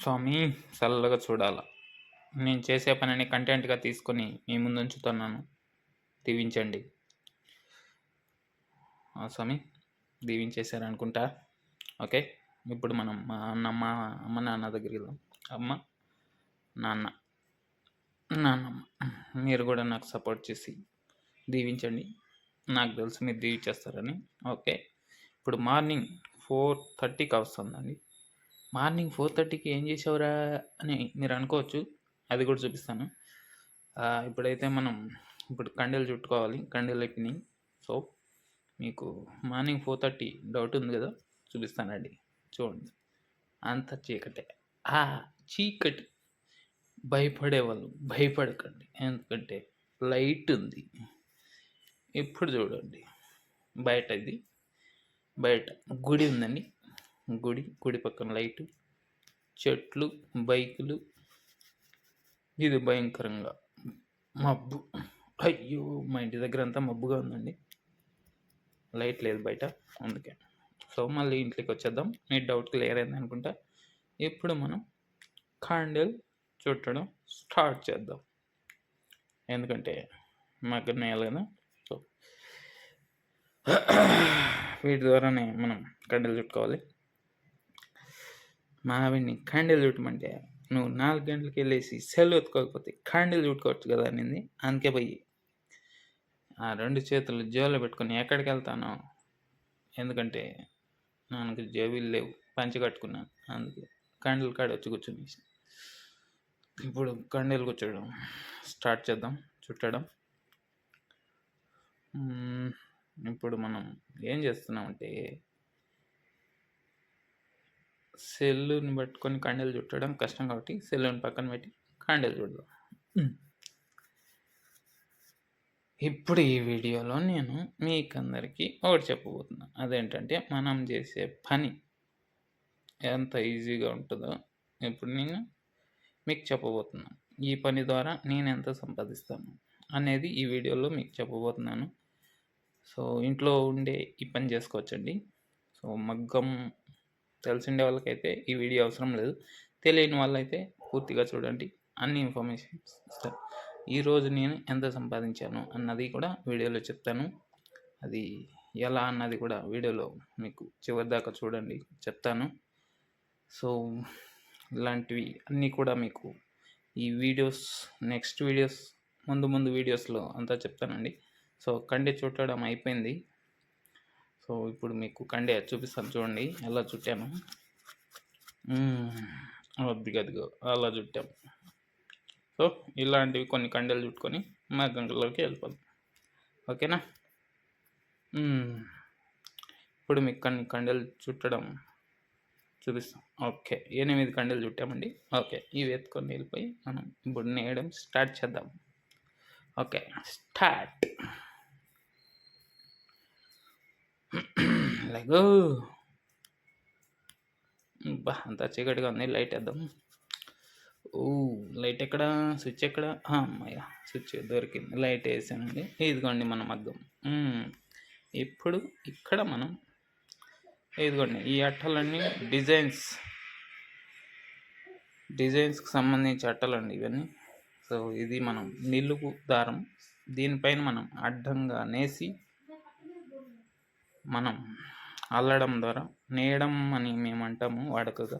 స్వామి చల్లగా చూడాల. నేను చేసే పనిని కంటెంట్గా తీసుకొని మీ ముందు ఉంచుతున్నాను దీవించండి. ఆ, స్వామి దీవించేశారనుకుంటా ఓకే ఇప్పుడు మనం మా అన్న మా అమ్మ నాన్న దగ్గరికి వెళ్దాం. అమ్మ నాన్న నాన్నమ్మ మీరు కూడా నాకు సపోర్ట్ చేసి దీవించండి. నాకు తెలుసు మీరు దీవించేస్తారని. ఓకే ఇప్పుడు మార్నింగ్ ఫోర్ థర్టీకి వస్తుందండి మార్నింగ్ ఫోర్ థర్టీకి ఏం చేసావురా అని మీరు అనుకోవచ్చు. అది కూడా చూపిస్తాను. ఇప్పుడైతే మనం ఇప్పుడు కండెలు చుట్టుకోవాలి. కండెలు అయిపోయినాయి సో మీకు మార్నింగ్ ఫోర్ థర్టీ డౌట్ ఉంది కదా? చూపిస్తానండి చూడండి. అంత చీకటే. ఆ చీకటి. భయపడేవాళ్ళు. భయపడకండి. ఎందుకంటే లైట్ ఉంది. ఇప్పుడు చూడండి. బయట ఇది బయట గుడి ఉందండి. గుడి గుడి పక్కన లైటు చెట్లు బైకులు. ఇది భయంకరంగా మబ్బు. అయ్యో మా ఇంటి దగ్గర అంతా మబ్బుగా ఉందండి. లైట్ లేదు బయట అందుకే. సో మళ్ళీ ఇంట్లోకి వచ్చేద్దాం. మీ డౌట్ క్లియర్ అయింది అనుకుంటా. ఇప్పుడు మనం కాండెల్ చుట్టడం స్టార్ట్ చేద్దాం. ఎందుకంటే మాకు నేల కదా సో వీటి ద్వారానే మనం కండలు చుట్టుకోవాలి. మా ఆవిడ్ని కండెలు చుట్టమంటే నువ్వు నాలుగు గంటలకు వెళ్ళేసి సెల్ ఎత్తుకోకపోతే కాండెలు చుట్టుకోవచ్చు కదా అనింది. అందుకే పోయి ఆ రెండు చేతులు జేబులో పెట్టుకొని ఎక్కడికి వెళ్తానో? ఎందుకంటే నాకు జేబులు లేవు. పంచి కట్టుకున్నాను. అందుకే కండలు కాడ వచ్చి కూర్చుని ఇప్పుడు కండెలు కూర్చోడం స్టార్ట్ చేద్దాం. చుట్టడం. ఇప్పుడు మనం ఏం చేస్తున్నామంటే సెల్లుని పట్టుకొని కండెలు చుట్టడం కష్టం కాబట్టి సెల్లుని పక్కన పెట్టి కండెలు చుడదాం మ్మ్. ఇప్పుడు ఈ వీడియోలో నేను మీకందరికీ ఒకటి చెప్పబోతున్నాను అదేంటంటే మనం చేసే పని ఎంత ఈజీగా ఉంటుందో ఇప్పుడు నేను మీకు చెప్పబోతున్నాను ఈ పని ద్వారా నేను ఎంత సంపాదిస్తాను అనేది ఈ వీడియోలో మీకు చెప్పబోతున్నాను. సో ఇంట్లో ఉండే ఈ పని చేసుకోవచ్చండి. సో మగ్గం తెలిసిండే వాళ్ళకైతే ఈ వీడియో అవసరం లేదు. తెలియని వాళ్ళైతే పూర్తిగా చూడండి. అన్ని ఇన్ఫర్మేషన్ ఇస్తాను. ఈరోజు నేను ఎంత సంపాదించాను అన్నది కూడా వీడియోలో చెప్తాను. అది ఎలా అన్నది కూడా వీడియోలో మీకు చివరి దాకా చూడండి చెప్తాను. సో ఇలాంటివి అన్నీ కూడా మీకు ఈ వీడియోస్ నెక్స్ట్ వీడియోస్ ముందు ముందు వీడియోస్లో అంతా చెప్తానండి. సో కండే చుట్టడం అయిపోయింది. సో ఇప్పుడు మీకు కండే చూపిస్తాను చూడండి. ఎలా చుట్టాను? మ్మ్. అదిగో అదిగో అలా చుట్టాం. సో ఇలాంటివి కొన్ని కండెలు చుట్టుకొని మా గంగలోకి వెళ్ళిపోదాం. ఓకేనా? ఇప్పుడు మీకు కొన్ని కండెలు చుట్టడం చూపిస్తాం. ఓకే ఎనిమిది కండలు చుట్టామండి. ఓకే ఇవి ఎత్తుకొని వెళ్ళిపోయి మనం ఇప్పుడు నేయడం స్టార్ట్ చేద్దాం. Okay start. లైక్ బా అంతా చీకటిగా ఉంది. లైట్ వేద్దాం. ఓ లైట్ ఎక్కడ? స్విచ్ ఎక్కడ? ఆ, అమ్మయ్య స్విచ్ దొరికింది. లైట్ వేసానండి. ఇదిగోండి మన మగ్గం. ఇప్పుడు ఇక్కడ మనం ఇదిగోండి ఈ అట్టలన్నీ డిజైన్స్. డిజైన్స్కి సంబంధించి అట్టలండి ఇవన్నీ. సో ఇది మనం నిలుపు దారం. దీనిపైన మనం అడ్డంగా నేసి మనం అల్లడం ద్వారా నేయడం అని మేము అంటాము వాడుకగా.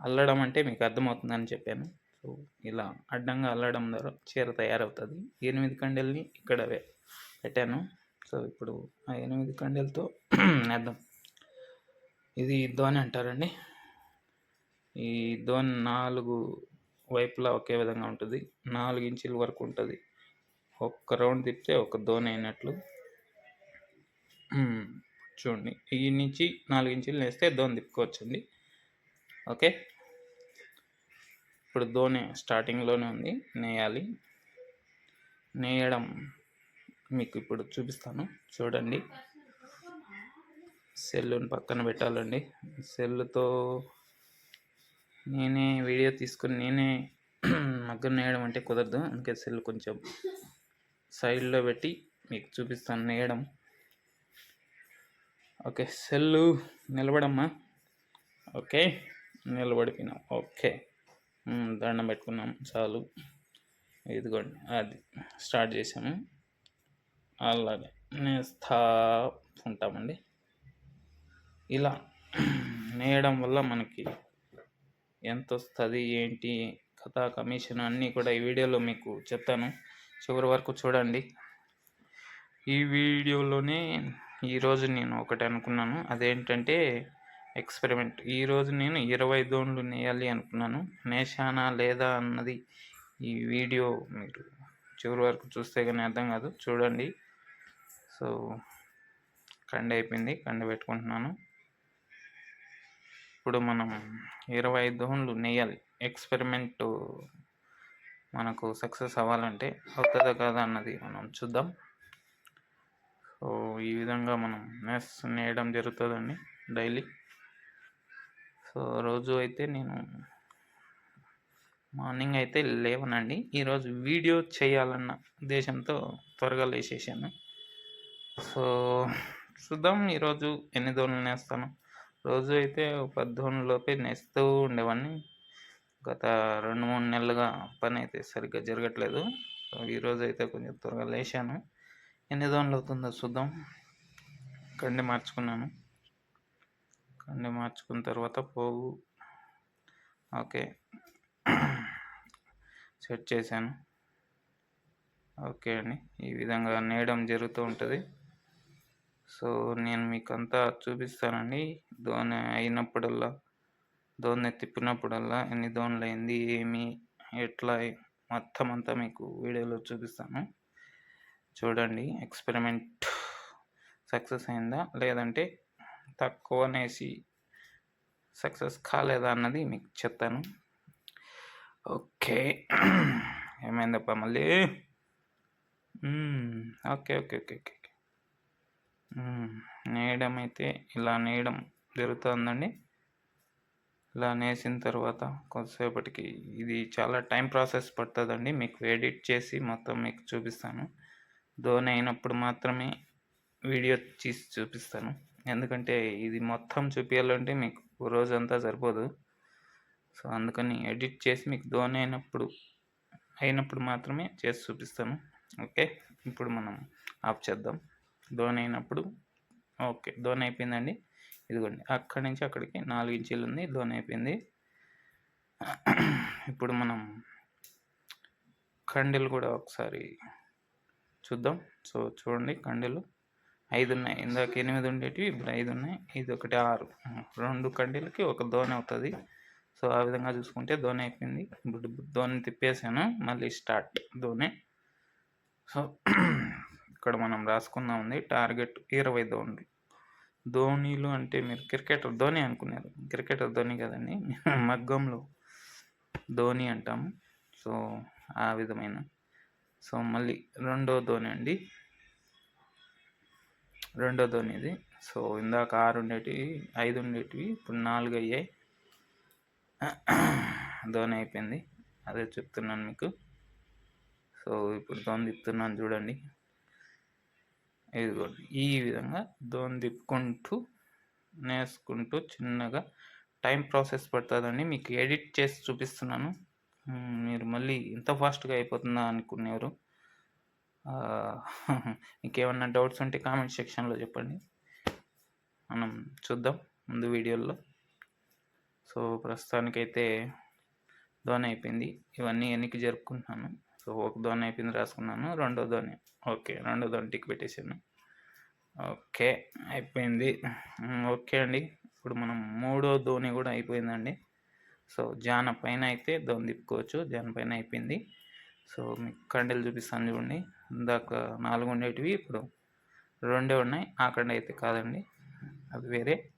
అల్లడం అంటే మీకు అర్థమవుతుందని చెప్పాను. సో ఇలా అడ్డంగా అల్లడం ద్వారా చీర తయారవుతుంది. ఎనిమిది కండెల్ని ఇక్కడ పెట్టాను. సో ఇప్పుడు ఆ ఎనిమిది కండెలతో నేద్దాం. ఇది ధోని అంటారండి. ఈ ధోని నాలుగు వైపులా ఒకే విధంగా ఉంటుంది. నాలుగు ఇంచుల వరకు ఉంటుంది. ఒక్క రౌండ్ తిప్పితే ఒక ధోని అయినట్లు. చూడండి. ఈ నుంచి నాలుగు ఇంచులు వేస్తే ధోని తిప్పుకోవచ్చండి. ఓకే? ఇప్పుడు ధోని స్టార్టింగ్లోనే ఉంది. నేయాలి. నేయడం మీకు ఇప్పుడు చూపిస్తాను. చూడండి. సెల్లుని పక్కన పెట్టాలండి. సెల్లుతో నేనే వీడియో తీసుకుని నేనే మగ్గం నేయడం అంటే కుదరదు. అందుకే సెల్ కొంచెం సైడ్లో పెట్టి మీకు చూపిస్తాను నేయడం. ఓకే సెల్లు నిలబడమ్మా. ఓకే నిలబడిపోయినాం. ఓకే దండం పెట్టుకున్నాం. చాలు. ఇదిగోండి అది స్టార్ట్ చేసాము. అలాగే నేస్తూ ఉంటామండి ఇలా నేయడం వల్ల మనకి ఎంత వస్తుంది ఏంటి కథ కమిషన్ అన్నీ కూడా ఈ వీడియోలో మీకు చెప్తాను. చివరి వరకు చూడండి. ఈ వీడియోలోనే ఈరోజు నేను ఒకటి అనుకున్నాను. అదేంటంటే ఎక్స్పెరిమెంట్. ఈరోజు నేను ఇరవై దోన్లు నేయాలి అనుకున్నాను. నేశానా లేదా అన్నది ఈ వీడియో మీరు చివరి వరకు చూస్తే కానీ అర్థం కాదు. చూడండి. సో కండ అయిపోయింది. కండ పెట్టుకుంటున్నాను. ఇప్పుడు మనం ఇరవై ఐదు దోన్లు నేయాలి. ఎక్స్పెరిమెంట్ మనకు సక్సెస్ అవ్వాలంటే అవుతుందా కాదా అన్నది మనం చూద్దాం. సో ఈ విధంగా మనం నెస్ నేయడం జరుగుతుందండి డైలీ సో రోజు అయితే నేను మార్నింగ్ అయితే లేవనండి. ఈరోజు వీడియో చేయాలన్న ఉద్దేశంతో త్వరగా లేచేసాను సో చూద్దాం ఈరోజు ఎన్ని దోణులు నేస్తాను. రోజు అయితే ఒక లోపే నేస్తూ ఉండేవాడిని గత రెండు మూడు నెలలుగా పని అయితే సరిగ్గా జరగట్లేదు. సో ఈరోజు అయితే కొంచెం త్వరగా లేచాను. ఎన్ని దోన్లు అవుతుందో చూద్దాం. కండి మార్చుకున్నాను. కండి మార్చుకున్న తర్వాత పోగు. ఓకే. సెట్ చేశాను. ఓకే అండి. ఈ విధంగా నేయడం జరుగుతూ ఉంటుంది. సో నేను మీకు అంతా చూపిస్తానండి. దోణి అయినప్పుడల్లా దోణి తిప్పినప్పుడల్లా ఎన్ని దోన్లు అయింది ఏమి ఎట్లా మొత్తం అంతా మీకు వీడియోలో చూపిస్తాను. చూడండి ఎక్స్పెరిమెంట్ సక్సెస్ అయిందా? లేదంటే తక్కువనేసి సక్సెస్ కాలేదా అన్నది మీకు చెప్తాను. ఓకే. ఏమైందప్ప మళ్ళీ? Okay okay okay okay okay. నేయడం అయితే ఇలా నేయడం జరుగుతుందండి. ఇలా నేసిన తర్వాత కొద్దిసేపటికి ఇది చాలా టైం ప్రాసెస్ పడుతుందండి. మీకు ఎడిట్ చేసి మొత్తం మీకు చూపిస్తాను. ధోని అయినప్పుడు మాత్రమే వీడియో తీసి చూపిస్తాను. ఎందుకంటే ఇది మొత్తం చూపించాలంటే మీకు రోజంతా సరిపోదు. సో అందుకని ఎడిట్ చేసి మీకు ధోని అయినప్పుడు అయినప్పుడు మాత్రమే చేసి చూపిస్తాను. ఓకే? ఇప్పుడు మనం ఆఫ్ చేద్దాం. ధోని అయినప్పుడు ఓకే ధోని అయిపోయిందండి. ఇదిగోండి అక్కడి నుంచి అక్కడికి నాలుగు ఇంచీలు ఉంది ధోని అయిపోయింది. ఇప్పుడు మనం కండెలు కూడా ఒకసారి చూద్దాం. సో చూడండి కండీలు. ఐదు ఉన్నాయి ఇందాక ఎనిమిది ఉండేటివి ఇప్పుడు ఐదు ఉన్నాయి ఇది ఒకటి ఆరు. రెండు కండీలకి ఒక దోణి అవుతుంది. సో ఆ విధంగా చూసుకుంటే దోణి అయిపోయింది. ఇప్పుడు దోణి తిప్పేసాను. మళ్ళీ స్టార్ట్ దోణి సో ఇక్కడ మనం రాసుకుందాం ఉంది. టార్గెట్ ఇరవై దోణులు ధోనీలు అంటే మీరు క్రికెటర్ ధోని అనుకున్నారు. క్రికెటర్ ధోని కదండి. మగ్గంలో ధోని అంటాము. సో ఆ విధమైన సో మళ్ళీ రెండో ధోని అండి. రెండో ధోని ఇది. సో ఇందాక ఆరు ఉండేటివి ఐదు ఉండేటివి ఇప్పుడు నాలుగు అయ్యాయి. ధోని అయిపోయింది. అదే చెప్తున్నాను మీకు. సో ఇప్పుడు ధోని తిప్పుతున్నాను చూడండి. ఇదిగోండి. ఈ విధంగా ధోని తిప్పుకుంటూ నేసుకుంటూ చిన్నగా టైం ప్రాసెస్ పడుతుందండి. మీకు ఎడిట్ చేసి చూపిస్తున్నాను. మీరు మళ్ళీ ఇంత ఫాస్ట్గా అయిపోతుందా అనుకునేవారు. ఇంకేమన్నా డౌట్స్ ఉంటే కామెంట్ సెక్షన్లో చెప్పండి. మనం చూద్దాం ముందు వీడియోల్లో. సో ప్రస్తుతానికైతే ధోని అయిపోయింది. ఇవన్నీ ఎన్నిక జరుపుకుంటున్నాను. సో ఒక ధోని అయిపోయింది రాసుకున్నాను రెండో ధోని ఓకే రెండో ధోని టిక్ పెట్టేసాను ఓకే అయిపోయింది. ఓకే అండి. ఇప్పుడు మనం మూడో ధోని కూడా అయిపోయిందండి. సో జాన పైన అయితే దోని తిప్పుకోవచ్చు. జాన్ పైన అయిపోయింది సో మీకు కండెలు చూపిస్తాను చూడండి. ఇందాక నాలుగు ఉండేటివి ఇప్పుడు రెండే ఉన్నాయి. ఆ కండ అయితే కాదండి. అవి వేరే.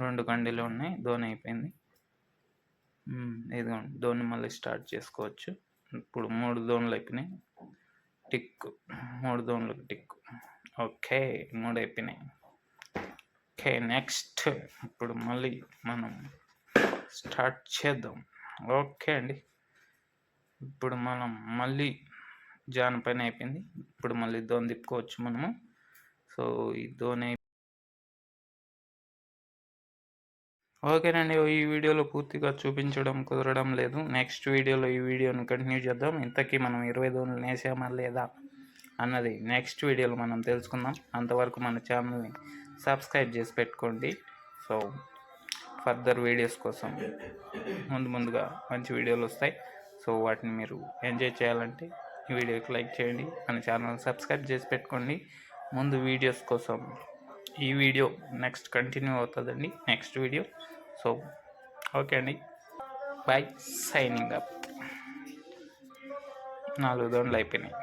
రెండు కండీలు ఉన్నాయి. ధోని అయిపోయింది. ఇదిగోండి. ధోని మళ్ళీ స్టార్ట్ చేసుకోవచ్చు. ఇప్పుడు మూడు దోన్లు అయిపోయినాయి. టిక్ మూడు దోన్లకు టిక్ ఓకే. మూడు అయిపోయినాయి. ఓకే. నెక్స్ట్. ఇప్పుడు మళ్ళీ మనం స్టార్ట్ చేద్దాం. ఓకే అండి. ఇప్పుడు మనం మళ్ళీ జాన్ పైన అయిపోయింది. ఇప్పుడు మళ్ళీ దోని తిప్పుకోవచ్చు మనము. సో ఈ దోని ఓకేనండి. ఈ వీడియోలో పూర్తిగా చూపించడం కుదరడం లేదు. నెక్స్ట్ వీడియోలో ఈ వీడియోని కంటిన్యూ చేద్దాం. ఇంతకీ మనం ఇరవై దోణులు వేసామా లేదా అన్నది నెక్స్ట్ వీడియోలో మనం తెలుసుకుందాం. అంతవరకు మన ఛానల్ని సబ్స్క్రైబ్ చేసి పెట్టుకోండి. సో ఫర్దర్ వీడియోస్ కోసం ముందు ముందుగా మంచి వీడియోలు వస్తాయి. సో వాటిని మీరు ఎంజాయ్ చేయాలంటే ఈ వీడియోకి లైక్ చేయండి. మన ఛానల్ సబ్స్క్రైబ్ చేసి పెట్టుకోండి. ముందు వీడియోస్ కోసం ఈ వీడియో నెక్స్ట్ కంటిన్యూ అవుతుందండి. Next video. సో ఓకే అండి. Bye signing up. నాలుగు దోండ్లు అయిపోయినాయి.